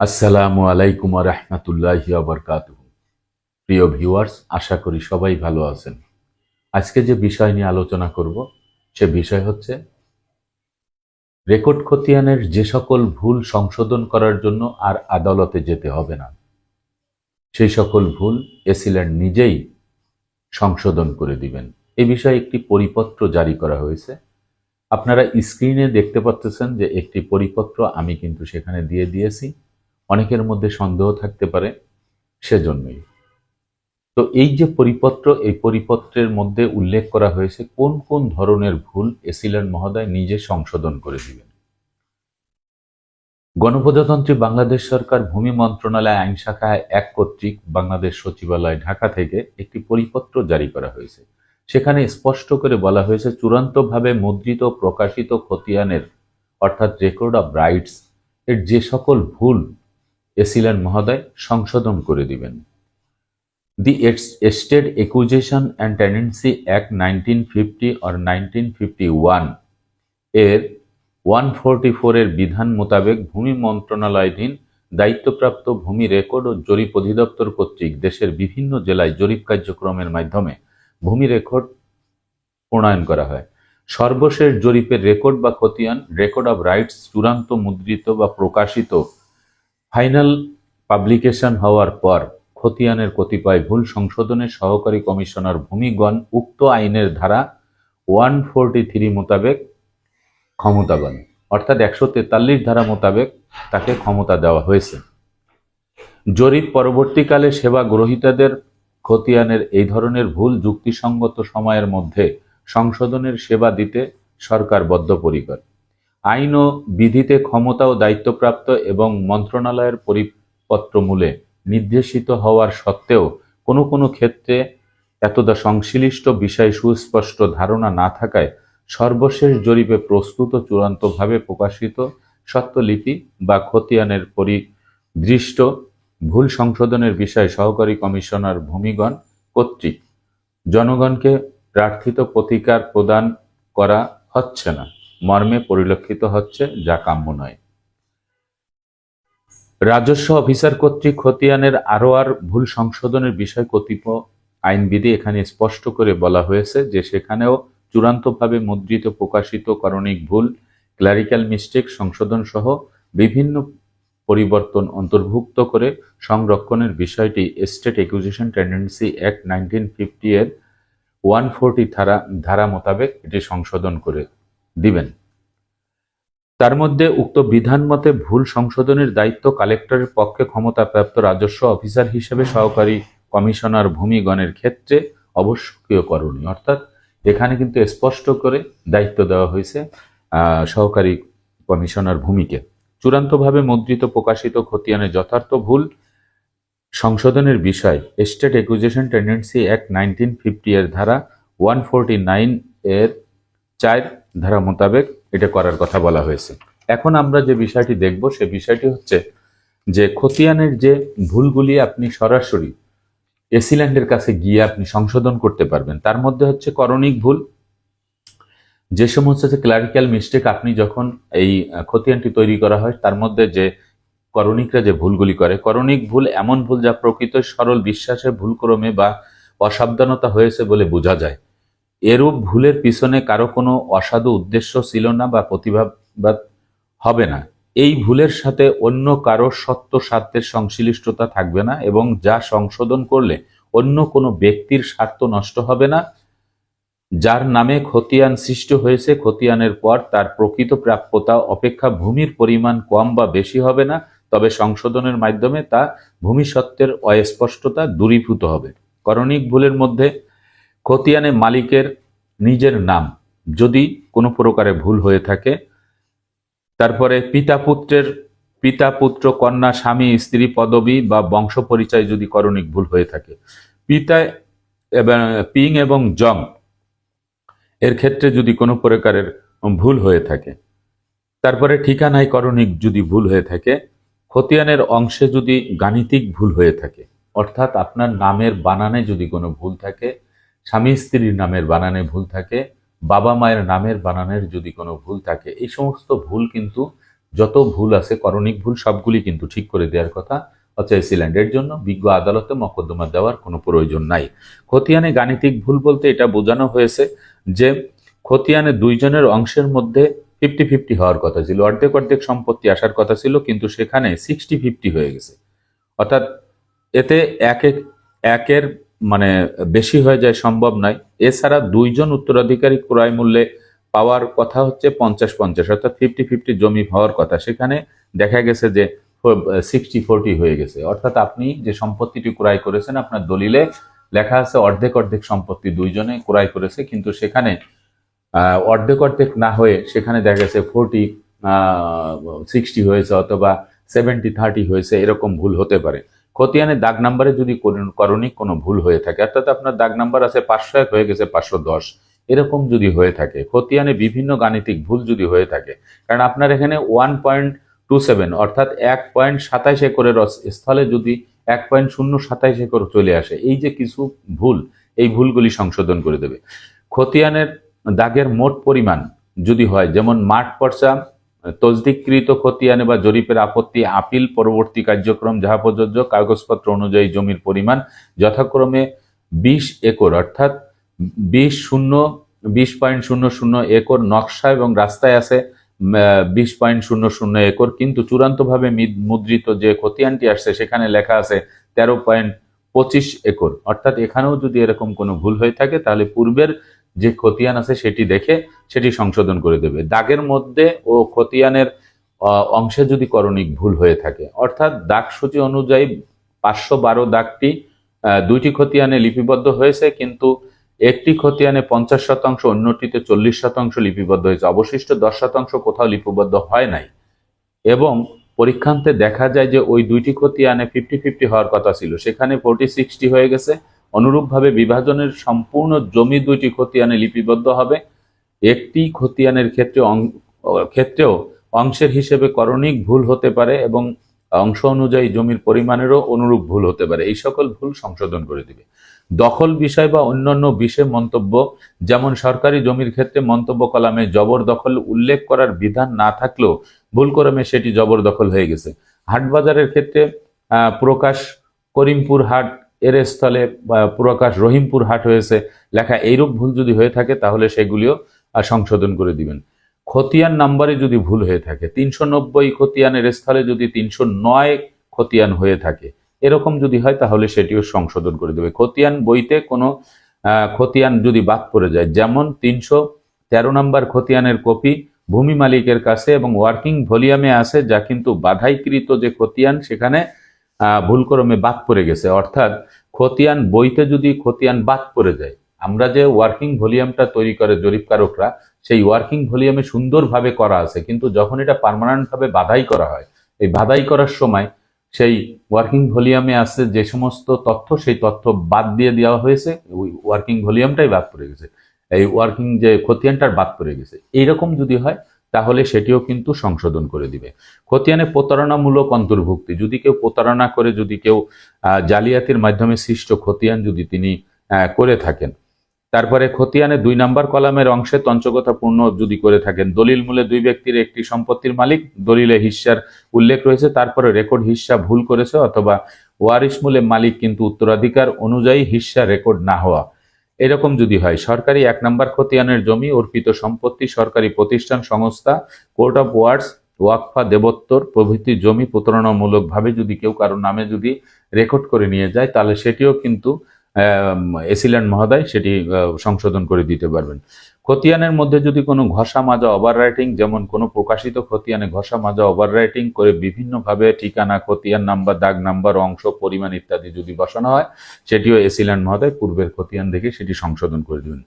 আসসালামু আলাইকুম রহমতুল্লাহ বরকাত প্রিয় ভিউয়ার্স, আশা করি সবাই ভালো আছেন। আজকে যে বিষয় নিয়ে আলোচনা করব, সে বিষয় হচ্ছে রেকর্ড খতিয়ানের যে সকল ভুল সংশোধন করার জন্য আর আদালতে যেতে হবে না, সেই সকল ভুল এসিল্যান্ড নিজেই সংশোধন করে দিবেন। এ বিষয়ে একটি পরিপত্র জারি করা হয়েছে। আপনারা স্ক্রিনে দেখতে পাচ্ছেন যে একটি পরিপত্র আমি কিন্তু সেখানে দিয়ে দিয়েছি। অনেকের মধ্যে সন্দেহ থাকতে পারে সেজন্যই। তো এই যে পরিপত্র, এই পরিপত্রের মধ্যে উল্লেখ করা হয়েছে কোন কোন ধরনের ভুল এসিল্যান্ড মহোদয় নিজে সংশোধন করে দিবেন। গণপ্রজাতন্ত্রী বাংলাদেশ সরকার ভূমি মন্ত্রণালয় আইন শাখায় এক কর্তৃক বাংলাদেশ সচিবালয় ঢাকা থেকে একটি পরিপত্র জারি করা হয়েছে। সেখানে স্পষ্ট করে বলা হয়েছে, চূড়ান্তভাবে মুদ্রিত প্রকাশিত খতিয়ানের, অর্থাৎ রেকর্ড অব রাইটস এর যে সকল ভুল এসিল্যান্ড মহোদয় সংশোধন করে দিবেন। The estate acquisition and tendency act nineteen fifty or nineteen fifty ওয়ানের ওয়ান ফোরটি ফোরের বিধান মোতাবেক ভূমি মন্ত্রণালয়ধীন দায়িত্বপ্রাপ্ত ভূমি রেকর্ড ও জরিপ অধিদপ্তর কর্তৃক দেশের বিভিন্ন জেলায় জরিপ কার্যক্রমের মাধ্যমে ভূমি রেকর্ড প্রণয়ন করা হয়। সর্বশেষ জরিপের রেকর্ড বা খতিয়ান, রেকর্ড অব রাইটস চূড়ান্ত মুদ্রিত বা প্রকাশিত ফাইনাল পাবলিকেশন হওয়ার পর খতিয়ানের কতিপয় ভুল সংশোধনের সহকারী কমিশনার ভূমিগণ উক্ত আইনের ধারা ওয়ান ফোরটি থ্রি মোতাবেক ক্ষমতাবান অর্থাৎ একশো তেতাল্লিশ ধারা মোতাবেক তাকে ক্ষমতা দেওয়া হয়েছে। জরিপ পরবর্তীকালে সেবা গ্রহীতাদের খতিয়ানের এই ধরনের ভুল যুক্তিসঙ্গত সময়ের মধ্যে সংশোধনের সেবা দিতে সরকার বদ্ধপরিকর। আইন ও বিধিতে ক্ষমতা ও দায়িত্বপ্রাপ্ত এবং মন্ত্রণালয়ের পরিপত্রমূলে নির্দেশিত হওয়ার সত্ত্বেও কোনো কোনো ক্ষেত্রে এতদা সংশ্লিষ্ট বিষয় সুস্পষ্ট ধারণা না থাকায় সর্বশেষ জরিপে প্রস্তুত চূড়ান্তভাবে প্রকাশিত সত্যলিপি বা খতিয়ানের পরিদৃষ্ট ভুল সংশোধনের বিষয়ে সহকারী কমিশনার ভূমিগণ কর্তৃক জনগণকে প্রার্থিত প্রতিকার প্রদান করা হচ্ছে না। মর্মে পরিলক্ষিত হচ্ছে যা কাম্য নয়। রাজস্ব অফিসার কর্তৃক খতিয়ানের আরও আর ভুল সংশোধনের বিষয় কতিপয় আইনবিধি এখানে স্পষ্ট করে বলা হয়েছে যে সেখানেও চূড়ান্তভাবে মুদ্রিত, প্রকাশিত করণিক ভুল ক্লারিক্যাল মিস্টেক, সংশোধন সহ বিভিন্ন পরিবর্তন অন্তর্ভুক্ত করে সংরক্ষণের বিষয়টি state acquisition tendency act nineteen fifty এর ওয়ান ফোরটি ধারা ধারা মোতাবেক এটি সংশোধন করে। দিবেন। তার মধ্যে উক্ত বিধান মতে ভুল সংশোধনের দায়িত্ব কালেক্টরের পক্ষে ক্ষমতাপ্রাপ্ত রাজস্ব অফিসার হিসেবে সহকারী কমিশনার ভূমিগণের ক্ষেত্রে অবশ্যকীয় করণীয়। অর্থাৎ এখানে কিন্তু স্পষ্ট করে দায়িত্ব দেওয়া হয়েছে সহকারী কমিশনার ভূমিকে। চূড়ান্তভাবে মুদ্রিত, প্রকাশিত, খতিয়ানের যথার্থ ভুল সংশোধনের বিষয় state acquisition tendency act nineteen fifty এর ধারা ওয়ান ফোরটি নাইন এর চার ধারা মোতাবেক এটা করার কথা বলা হয়েছে। এখন আমরা যে বিষয়টি দেখব, সে বিষয়টি হচ্ছে যে খতিয়ানের যে ভুলগুলি আপনি সরাসরি এসিল্যান্ডের কাছে গিয়ে আপনি সংশোধন করতে পারবেন, তার মধ্যে হচ্ছে করণিক ভুল। যে সমস্ত ক্লারিক্যাল মিস্টেক আপনি যখন এই খতিয়ানটি তৈরি করা হয়, তার মধ্যে যে করণিকরা যে ভুলগুলি করে, করণিক ভুল এমন ভুল যা প্রকৃত সরল বিশ্বাসে ভুলক্রমে বা অসাবধানতা হয়েছে বলে বোঝা যায়। এরূপ ভুলের পিছনে কারও কোনো অসাধু উদ্দেশ্য ছিল না বা প্রতিভাবাদ হবে না। এই ভুলের সাথে অন্য কারও সত্য স্বার্থের সংশ্লিষ্টতা থাকবে না এবং যা সংশোধন করলে অন্য কোনো ব্যক্তির স্বার্থ নষ্ট হবে না। যার নামে খতিয়ান সৃষ্টি হয়েছে, খতিয়ানের পর তার প্রকৃত প্রাপ্যতা অপেক্ষা ভূমির পরিমাণ কম বা বেশি হবে না, তবে সংশোধনের মাধ্যমে তা ভূমি সত্ত্বের অস্পষ্টতা দূরীভূত হবে। করণিক ভুলের মধ্যে খতিয়ানে মালিকের নিজের নাম যদি কোনো প্রকারে ভুল হয়ে থাকে, তারপরে পিতা পুত্রের পিতা পুত্র কন্যা, স্বামী, স্ত্রী, পদবী বা বংশ পরিচয় যদি করণিক ভুল হয়ে থাকে, পিতা এবং, পিং এবং জং এর ক্ষেত্রে যদি কোনো প্রকারের ভুল হয়ে থাকে, তারপরে ঠিকানায় করণিক যদি ভুল হয়ে থাকে, খতিয়ানের অংশে যদি গাণিতিক ভুল হয়ে থাকে, অর্থাৎ আপনার নামের বানানে যদি কোনো ভুল থাকে স্বামী স্ত্রীর নামের বানানে ভুল থাকে, বাবা মায়ের নামের বানানের যদি কোনো ভুল থাকে, এই সমস্ত ভুল কিন্তু যত ভুল আছে, করণিক ভুল, সবগুলি কিন্তু ঠিক করে দেওয়ার কথা। অচয় সিল্যান্ডের জন্য বিজ্ঞ আদালতে মকদ্দমা দেওয়ার কোনো প্রয়োজন নাই। খতিয়ানে গাণিতিক ভুল বলতে এটা বোঝানো হয়েছে যে, খতিয়ানে দুইজনের অংশের মধ্যে ফিফটি ফিফটি হওয়ার কথা ছিল। অর্ধেক অর্ধেক সম্পত্তি আসার কথা ছিল, কিন্তু সেখানে সিক্সটি ফিফটি হয়ে গেছে। অর্থাৎ এতে এক এক একের মানে বেশি হয়ে যায় সম্ভব নয় এছাড়া দুইজন উত্তরাধিকারী ক্রয় মূল্যে পাওয়ার কথা হচ্ছে পঞ্চাশ পঞ্চাশ, অর্থাৎ ফিফটি ফিফটি জমি হওয়ার কথা। সেখানে দেখা গেছে যে সিক্সটি ফোরটি হয়ে গেছে। অর্থাৎ আপনি যে সম্পত্তিটি ক্রয় করেছেন, আপনার দলিলে লেখা আছে অর্ধেক অর্ধেক সম্পত্তি দুইজনে ক্রয় করেছে, কিন্তু সেখানে অর্ধেক অর্ধেক না হয়ে সেখানে দেখা গেছে ফোরটি সিক্সটি হয়েছে অথবা সেভেন্টি থার্টি হয়েছে, এরকম ভুল হতে পারে। খতিয়ানে দাগ নাম্বারে যদি করণ- করণিক কোনো ভুল হয়ে থাকে, অর্থাৎ আপনার দাগ নাম্বার আছে পাঁচশো এক হয়ে গেছে পাঁচশো দশ, এরকম যদি হয়ে থাকে, খতিয়ানে বিভিন্ন গাণিতিক ভুল যদি হয়ে থাকে, কারণ আপনার এখানে ওয়ান পয়েন্ট টু সেভেন অর্থাৎ এক পয়েন্ট সাতাইশ একরের স্থলে যদি এক পয়েন্ট শূন্য সাতাইশ একর চলে আসে, এই যে কিছু ভুল, এই ভুলগুলি সংশোধন করে দেবে। খতিয়ানের দাগের মোট পরিমাণ যদি হয়, যেমন মাঠ পর্চা তসদিককৃত খতিয়ানে বা জরিপের আপত্তি, আপিল, পরবর্তী কার্যক্রম যাহা প্রযোজ্য, কাগজপত্র অনুযায়ী জমির পরিমাণ যথাক্রমে বিশ একর, অর্থাৎ বিশ শূন্য, বিশ পয়েন্ট শূন্য শূন্য একর নকশা এবং রাস্তায় আছে বিশ পয়েন্ট শূন্য শূন্য একর, কিন্তু চূড়ান্তভাবে মিদ- মুদ্রিত যে খতিয়ানটি আসছে, সেখানে লেখা আছে তেরো পয়েন্ট পঁচিশ একর। অর্থাৎ এখানেও যদি এরকম কোনো ভুল হয়ে থাকে, তাহলে পূর্বের যে খতিয়ান আছে সেটি দেখে সেটি সংশোধন করে দেবে। দাগের মধ্যে ও খতিয়ানের অংশে যদি করণিক ভুল হয়ে থাকে, অর্থাৎ দাগ সূচি অনুযায়ী পাঁচশো বারো দাগটি দুইটি খতিয়ানে লিপিবদ্ধ হয়েছে, কিন্তু একটি খতিয়ানে পঞ্চাশ শতাংশ, অন্যটিতে চল্লিশ শতাংশ লিপিবদ্ধ হয়েছে। অবশিষ্ট দশ শতাংশ কোথাও লিপিবদ্ধ হয় নাই। এবং পরীক্ষান্তে দেখা যায় যে ওই দুইটি খতিয়ানে ফিফটি ফিফটি হওয়ার কথা ছিল। সেখানে ফোরটি সিক্সটি হয়ে গেছে। অনুরূপভাবে বিভাজনের সম্পূর্ণ জমি দুইটি খতিয়ানে লিপিবদ্ধ হবে। একটি খতিয়ানের ক্ষেত্রে ক্ষেত্রেও অংশের হিসেবে করণিক ভুল হতে পারে এবং অংশ অনুযায়ী জমির পরিমাণেরও অনুরূপ ভুল হতে পারে। এই সকল ভুল সংশোধন করে দিবে। দখল বিষয় বা অন্যান্য বিষয় মন্তব্য, যেমন সরকারি জমির ক্ষেত্রে মন্তব্য কলামে জবরদখল উল্লেখ করার বিধান না থাকলেও ভুলক্রমে সেটি জবরদখল হয়ে গেছে। হাটবাজারের ক্ষেত্রে প্রকাশ করিমপুর হাট এর স্থলে প্রকাশ রহিমপুর হাট হয়েছে, লেখা এইরূপ ভুল যদি হয়ে থাকে, তাহলে সেগুলিও সংশোধন করে দিবেন। খতিয়ান নাম্বারে যদি ভুল হয়ে থাকে, তিনশো নব্বই খতিয়ানের স্থলে যদি তিনশো নয় খতিয়ান হয়ে থাকে, এরকম যদি হয়, তাহলে সেটিও সংশোধন করে দেবে। খতিয়ান বইতে কোনো খতিয়ান যদি বাদ পড়ে যায়, যেমন তিনশো তেরো নম্বর খতিয়ানের কপি ভূমি মালিকের কাছে এবং ওয়ার্কিং ভলিউমে আছে, যা কিন্তু বাধাইকৃত যে খতিয়ান, সেখানে ভুলক্রমে বাদ পড়ে গেছে। অর্থাৎ খতিয়ান বইতে যদি খতিয়ান বাদ পড়ে যায়, আমরা যে ওয়ার্কিং ভলিউমটা তৈরি করে জরিপকারকরা সেই ওয়ার্কিং ভলিউমে সুন্দরভাবে করা আছে। কিন্তু যখন এটা পার্মানেন্ট ভাবে বাধাই করা হয়, এই বাধাই করার সময় সেই ওয়ার্কিং ভলিউমে আছে যে সমস্ত তথ্য, সেই তথ্য বাদ দিয়ে দেওয়া হয়েছে। ওই ওয়ার্কিং ভলিউমটাই বাদ পড়ে গেছে। এই ওয়ার্কিং যে খতিয়ানটার বাদ পড়ে গেছে। এইরকম যদি হয় তাহলে সেটিও কিন্তু সংশোধন করে দিবে। খতিয়ানে প্রতারণামূলক অন্তর্ভুক্তি, যদি কেউ প্রতারণা করে, যদি কেউ জালিয়াতির মাধ্যমে সৃষ্ট খতিয়ান যদি তিনি করে থাকেন। তারপরে খতিয়ানে দুই নাম্বার কলামের অংশে তঞ্চকতাপূর্ণ যদি করে থাকেন, দলিল মূলে দুই ব্যক্তির একটি সম্পত্তির মালিক, দলিলে হিস্সার উল্লেখ রয়েছে, তারপরে রেকর্ড হিস্সা ভুল করেছে অথবা ওয়ারিশ মূলে মালিক কিন্তু উত্তরাধিকার অনুযায়ী হিস্সা রেকর্ড না হওয়া। এরকম যদি হয়, সরকারি এক নম্বর খতিয়ানের জমি, অর্পিত সম্পত্তি, সরকারি প্রতিষ্ঠান, সংস্থা, কোর্ট অফ ওয়ার্ডস, ওয়াকফা, দেবত্তর প্রভৃতি জমি প্রতারণামূলকভাবে যদি কেউ কারোর নামে যদি রেকর্ড করে নিয়ে যায়, তাহলে সেটিও কিন্তু এসিল্যান্ড মহোদয় সেটি সংশোধন করে দিতে পারবেন। খতিয়ানের মধ্যে যদি কোনো ঘষা মাজা ওভার রাইটিং যেমন কোনো প্রকাশিত খতিয়ানে ঘষা মাজা ওভার রাইটিং করে বিভিন্নভাবে ঠিকানা, খতিয়ান নাম্বার, দাগ নাম্বার, অংশ, পরিমাণ ইত্যাদি যদি বসানো হয়, সেটিও এসিল্যান্ড মহোদয় পূর্বের খতিয়ান দেখে সেটি সংশোধন করে দেবেন।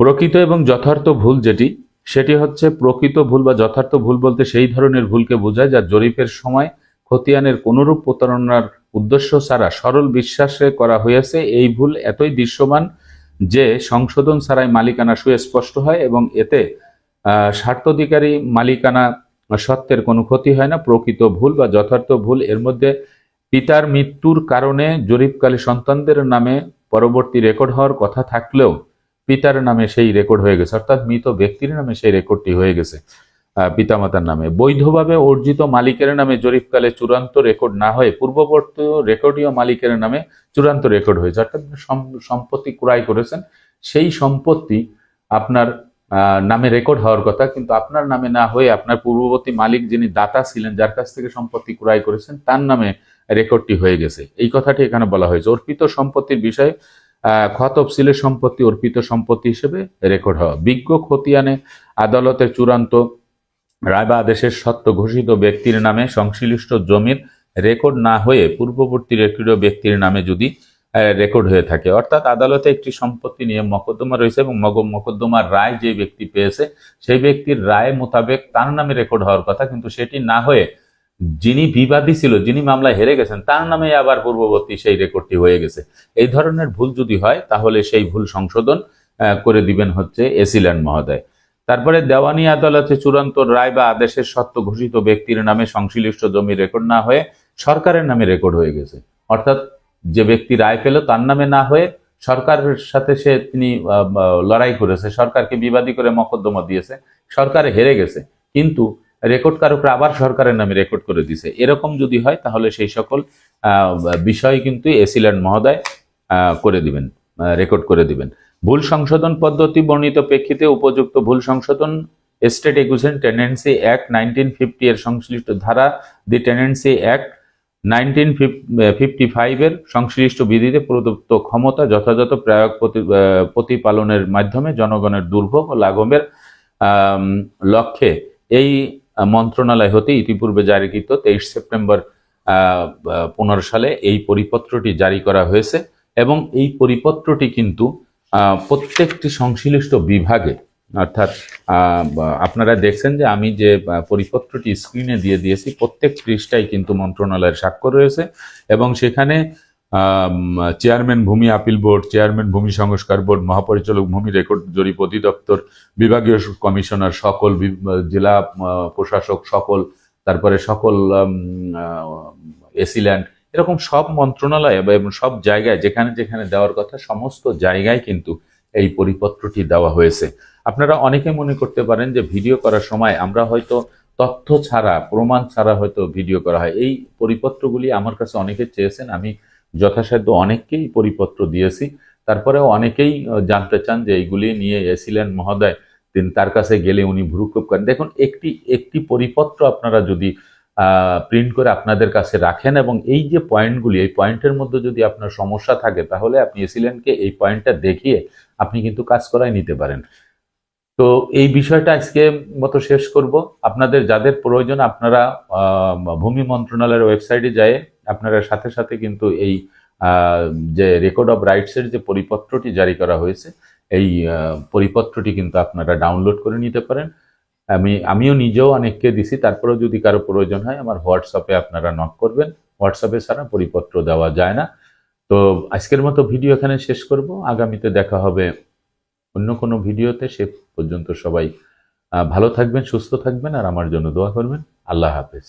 প্রকৃত এবং যথার্থ ভুল যেটি, সেটি হচ্ছে প্রকৃত ভুল বা যথার্থ ভুল বলতে সেই ধরনের ভুলকে বোঝায় যা জরিপের সময় খতিয়ানের কোনরূপ প্রতারণার উদ্দেশ্য ছাড়া সরল বিশ্বাসে করা হয়েছে এই ভুল এতই দৃশ্যমান যে সংশোধন ছাড়াই মালিকানা সুস্পষ্ট হয় এবং এতে স্বার্থাধিকারী মালিকানা সত্ত্বের কোনো ক্ষতি হয় না, প্রকৃত ভুল বা যথার্থ ভুল এর মধ্যে পিতার মৃত্যুর কারণে জরিপকালী সন্তানদের নামে পরবর্তী রেকর্ড হওয়ার কথা থাকলেও পিতার নামে সেই রেকর্ড হয়ে গেছে, অর্থাৎ মৃত ব্যক্তির নামে সেই রেকর্ডটি হয়ে গেছে। পিতামাতার নামে। বৈধভাবে অর্জিত মালিকের নামে জরিপকালে চূড়ান্ত রেকর্ড না হয়ে পূর্ববর্তী রেকর্ডীয় মালিকের নামে চূড়ান্ত রেকর্ড হয়েছে। অর্থাৎ সম- সম্পত্তি ক্রয় করেছেন। সেই সম্পত্তি আপনার নামে রেকর্ড হওয়ার কথা, কিন্তু আপনার নামে না হয়ে আপনার পূর্ববর্তী মালিক যিনি দাতা ছিলেন, যার কাছ থেকে সম্পত্তি ক্রয় করেছেন, তার নামে রেকর্ডটি হয়ে গেছে। এই কথাটি এখানে বলা হয়েছে। অর্পিত সম্পত্তির বিষয়ে খ সম্পত্তি অর্পিত সম্পত্তি হিসেবে রেকর্ড হওয়া। বিজ্ঞ খতিয়ানে আদালতের চূড়ান্ত রায় বা আদেশের সত্য ঘোষিত ব্যক্তির নামে সংশ্লিষ্ট জমির রেকর্ড না হয়ে পূর্ববর্তী রেকর্ডীয় ব্যক্তির নামে যদি রেকর্ড হয়ে থাকে। অর্থাৎ আদালতে একটি সম্পত্তি নিয়ে মকদ্দমা রয়েছে এবং মকদ্দমার রায় যে ব্যক্তি পেয়েছে, সেই ব্যক্তির রায় মোতাবেক তার নামে রেকর্ড হওয়ার কথা, কিন্তু সেটি না হয়ে যিনি বিবাদী ছিল, যিনি মামলায় হেরে গেছেন, তার নামে আবার পূর্ববর্তী সেই রেকর্ডটি হয়ে গেছে। এই ধরনের ভুল যদি হয়, তাহলে সেই ভুল সংশোধন করে দিবেন হচ্ছে এসিল্যান্ড মহোদয়। তারপরে দেওয়ানি আদালতে চূড়ান্ত রায় বা আদেশের সত্য ঘোষিত ব্যক্তির নামে সংশ্লিষ্ট জমি রেকর্ড না হয়ে সরকারের নামে রেকর্ড হয়ে গেছে। অর্থাৎ যে ব্যক্তি রায় পেল তার নামে না হয়ে সরকারের সাথে সে তিনি লড়াই করেছে, সরকারকে বিবাদী করে মকদ্দমা দিয়েছে, সরকারে হেরে গেছে। কিন্তু রেকর্ড কারকরা আবার সরকারের নামে রেকর্ড করে দিছে এরকম যদি হয় তাহলে সেই সকল বিষয় কিন্তু এসিল্যান্ড মহোদয় করে দিবেন রেকর্ড করে দিবেন। ভুল সংশোধন পদ্ধতি বর্ণিত প্রেক্ষিতে উপযুক্ত ভুল সংশোধন state acquisition tendency act nineteen fifty এর সংশ্লিষ্ট ধারা the tendency act nineteen fifty ফাইভের সংশ্লিষ্ট বিধিতে প্রদত্ত ক্ষমতা যথাযথ প্রয়োগ প্রতি- প্রতিপালনের মাধ্যমে জনগণের দুর্ভোগ ও লাঘবের লক্ষ্যে এই মন্ত্রণালয় হতে ইতিপূর্বে জারিকৃত তেইশ সেপ্টেম্বর পনেরো সালে এই পরিপত্রটি জারি করা হয়েছে এবং এই পরিপত্রটি কিন্তু প্রত্যেকটি সংশ্লিষ্ট বিভাগে, অর্থাৎ আপনারা দেখছেন যে আমি যে পরিপত্রটি স্ক্রিনে দিয়ে দিয়েছি, প্রত্যেক পৃষ্ঠায় কিন্তু মন্ত্রণালয়ের স্বাক্ষর রয়েছে এবং সেখানে চেয়ারম্যান ভূমি আপিল বোর্ড চেয়ারম্যান ভূমি সংস্কার বোর্ড মহাপরিচালক ভূমি রেকর্ড জরিপ অধিদপ্তর, বিভাগীয় কমিশনার সকল জেলা প্রশাসক সকল, তারপরে সকল এসিল্যান্ড এরকম সব মন্ত্রণালয় এবং সব জায়গায়, যেখানে যেখানে দেওয়ার কথা, সমস্ত জায়গায় কিন্তু এই পরিপত্রটি দেওয়া হয়েছে। আপনারা অনেকে মনে করতে পারেন যে ভিডিও করার সময় আমরা হয়তো তথ্য ছাড়া, প্রমাণ ছাড়া হয়তো ভিডিও করা হয়। এই পরিপত্রগুলি আমার কাছে অনেকে চেয়েছেন, আমি যথাসাধ্য অনেককেই পরিপত্র দিয়েছি। তারপরেও অনেকেই জানতে চান যে এইগুলি নিয়ে এসিলেন মহোদয়, তিনি তার কাছে গেলে উনি ভ্রুক্ষেপ করেন। দেখুন, একটি একটি পরিপত্র আপনারা যদি প্রিন্ট করে আপনাদের কাছে রাখেন এবং এই যে পয়েন্টগুলি এই পয়েন্টের মধ্যে যদি আপনার সমস্যা থাকে, তাহলে আপনি এসিলেনকে এই পয়েন্টটা দেখিয়ে আপনি কিন্তু কাজ করাই নিতে পারেন। তো এই বিষয়টা আজকে মতো শেষ করব। আপনাদের যাদের প্রয়োজন, আপনারা ভূমি মন্ত্রণালয়ের ওয়েবসাইটে যায় আপনারা সাথে সাথে কিন্তু এই যে রেকর্ড অফ রাইটসের যে পরিপত্রটি জারি করা হয়েছে, এই পরিপত্রটি কিন্তু আপনারা ডাউনলোড করে নিতে পারেন। আমি, আমিও নিজেও অনেককে দিছি, তারপরেও যদি কারও প্রয়োজন হয়, আমার হোয়াটসঅ্যাপে আপনারা নক করবেন। হোয়াটসঅ্যাপে সারা পরিপত্র দেওয়া যায় না। তো আজকের মতো ভিডিও এখানে শেষ করব। আগামীতে দেখা হবে অন্য কোনো ভিডিওতে। সে পর্যন্ত সবাই ভালো থাকবেন, সুস্থ থাকবেন, আর আমার জন্য দোয়া করবেন। আল্লাহ হাফেজ।